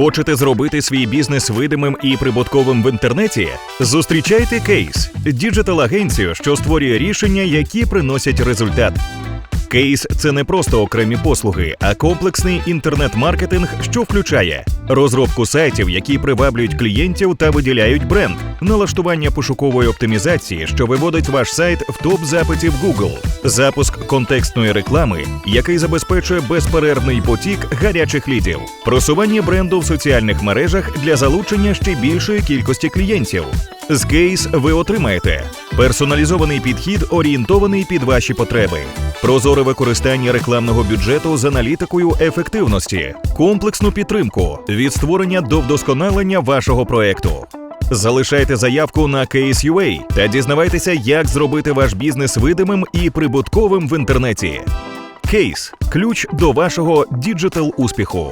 Хочете зробити свій бізнес видимим і прибутковим в інтернеті? Зустрічайте Кейс – діджитал-агенцію, що створює рішення, які приносять результат. Кейс це не просто окремі послуги, а комплексний інтернет-маркетинг, що включає розробку сайтів, які приваблюють клієнтів та виділяють бренд, налаштування пошукової оптимізації, що виводить ваш сайт в топ запитів Google, запуск контекстної реклами, який забезпечує безперервний потік гарячих лідів, просування бренду в соціальних мережах для залучення ще більшої кількості клієнтів. З кейс ви отримаєте персоналізований підхід, орієнтований під ваші потреби, прозоре використання рекламного бюджету з аналітикою ефективності, комплексну підтримку від створення до вдосконалення вашого проекту. Залишайте заявку на Case.ua та дізнавайтеся, як зробити ваш бізнес видимим і прибутковим в інтернеті. Кейс ключ до вашого діджитал успіху.